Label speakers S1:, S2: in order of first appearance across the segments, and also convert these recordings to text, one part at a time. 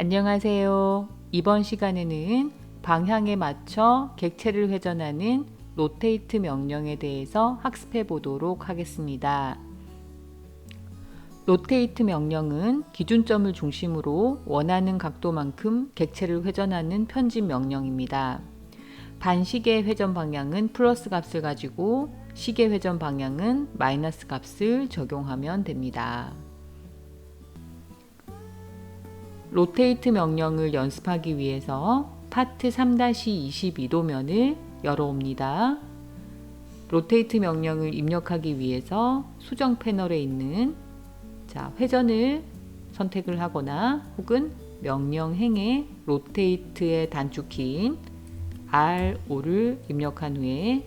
S1: 안녕하세요. 이번 시간에는 방향에 맞춰 객체를 회전하는 로테이트 명령에 대해서 학습해 보도록 하겠습니다. 로테이트 명령은 기준점을 중심으로 원하는 각도만큼 객체를 회전하는 편집 명령입니다. 반시계 회전 방향은 플러스 값을 가지고 시계 회전 방향은 마이너스 값을 적용하면 됩니다. 로테이트 명령을 연습하기 위해서 파트 3-22도면을 열어옵니다. 로테이트 명령을 입력하기 위해서 수정 패널에 있는 자, 회전을 선택을 하거나 혹은 명령행에 로테이트의 단축키인 R5를 입력한 후에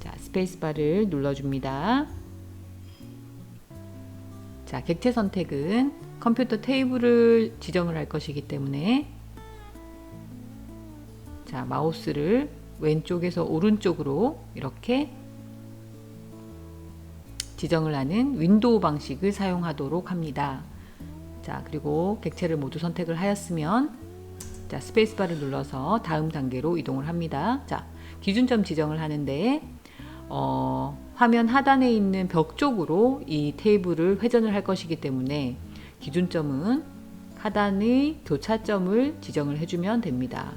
S1: 자, 스페이스바를 눌러줍니다. 자, 객체 선택은 컴퓨터 테이블을 지정을 할 것이기 때문에 자, 마우스를 왼쪽에서 오른쪽으로 이렇게 지정을 하는 윈도우 방식을 사용하도록 합니다. 자, 그리고 객체를 모두 선택을 하였으면 자, 스페이스바를 눌러서 다음 단계로 이동을 합니다. 자, 기준점 지정을 하는데 어, 화면 하단에 있는 벽 쪽으로 이 테이블을 회전을 할 것이기 때문에 기준점은 하단의 교차점을 지정을 해주면 됩니다.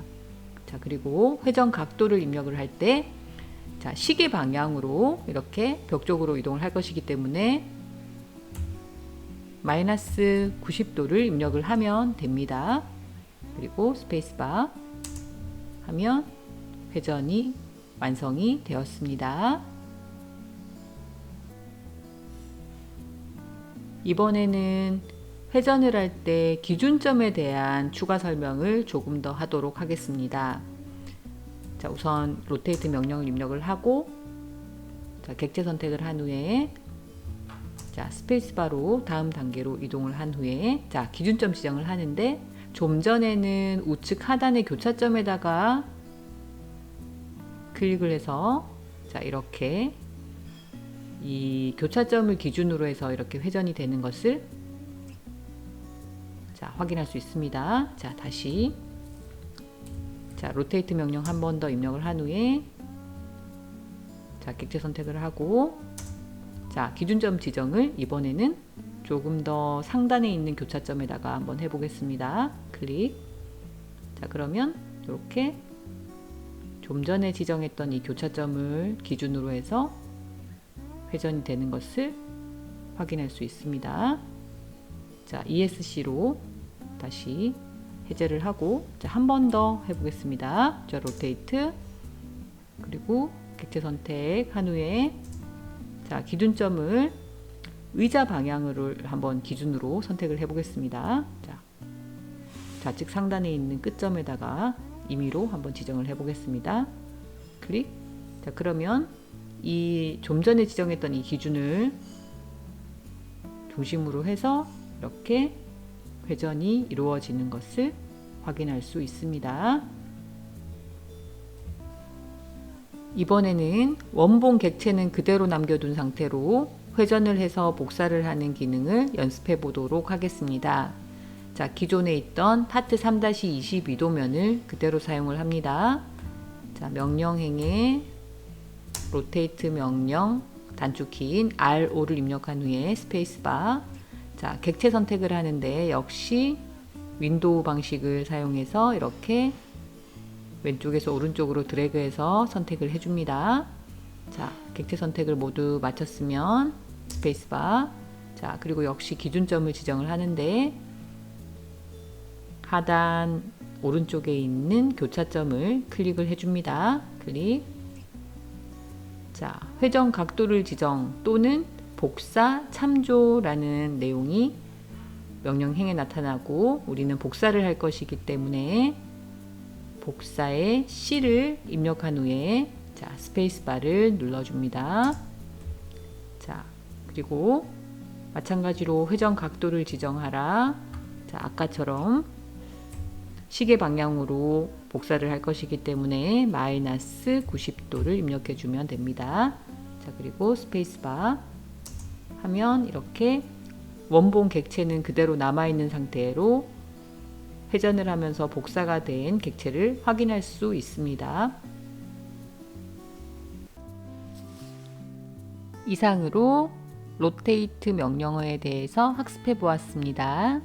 S1: 자, 그리고 회전 각도를 입력을 할 때, 자, 시계 방향으로 이렇게 벽 쪽으로 이동을 할 것이기 때문에 마이너스 90도를 입력을 하면 됩니다. 그리고 스페이스바 하면 회전이 완성이 되었습니다. 이번에는 회전을 할 때 기준점에 대한 추가 설명을 조금 더 하도록 하겠습니다. 자, 우선 로테이트 명령을 입력을 하고 자, 객체 선택을 한 후에 자, 스페이스바로 다음 단계로 이동을 한 후에 자, 기준점 지정을 하는데 좀 전에는 우측 하단의 교차점에다가 클릭을 해서 자, 이렇게 이 교차점을 기준으로 해서 이렇게 회전이 되는 것을 자, 확인할 수 있습니다. 자, 다시 자, 로테이트 명령 한 번 더 입력을 한 후에 자, 객체 선택을 하고 자, 기준점 지정을 이번에는 조금 더 상단에 있는 교차점에다가 한번 해 보겠습니다. 클릭. 자, 그러면 이렇게 좀 전에 지정했던 이 교차점을 기준으로 해서 회전이 되는 것을 확인할 수 있습니다. 자, ESC로 다시 해제를 하고 한 번 더 해보겠습니다. 자, 로테이트 그리고 객체 선택 한 후에 자, 기준점을 의자 방향으로 한번 기준으로 선택을 해보겠습니다. 자, 좌측 상단에 있는 끝점에다가 임의로 한번 지정을 해보겠습니다. 클릭. 자, 그러면 이 좀 전에 지정했던 이 기준을 중심으로 해서 이렇게 회전이 이루어지는 것을 확인할 수 있습니다. 이번에는 원본 객체는 그대로 남겨둔 상태로 회전을 해서 복사를 하는 기능을 연습해 보도록 하겠습니다. 자, 기존에 있던 파트 3-22도면을 그대로 사용을 합니다. 자, 명령행에 로테이트 명령 단축키인 R5를 입력한 후에 스페이스바 자, 객체 선택을 하는데 역시 윈도우 방식을 사용해서 이렇게 왼쪽에서 오른쪽으로 드래그해서 선택을 해줍니다. 자, 객체 선택을 모두 마쳤으면 스페이스바. 자, 그리고 역시 기준점을 지정을 하는데 하단 오른쪽에 있는 교차점을 클릭을 해줍니다. 클릭. 자, 회전 각도를 지정 또는 복사 참조라는 내용이 명령행에 나타나고 우리는 복사를 할 것이기 때문에 복사의 C를 입력한 후에 자, 스페이스바를 눌러줍니다. 자, 그리고 마찬가지로 회전 각도를 지정하라. 자, 아까처럼 시계 방향으로 복사를 할 것이기 때문에 마이너스 90도를 입력해 주면 됩니다. 자, 그리고 스페이스바 하면 이렇게 원본 객체는 그대로 남아있는 상태로 회전을 하면서 복사가 된 객체를 확인할 수 있습니다. 이상으로 로테이트 명령어에 대해서 학습해 보았습니다.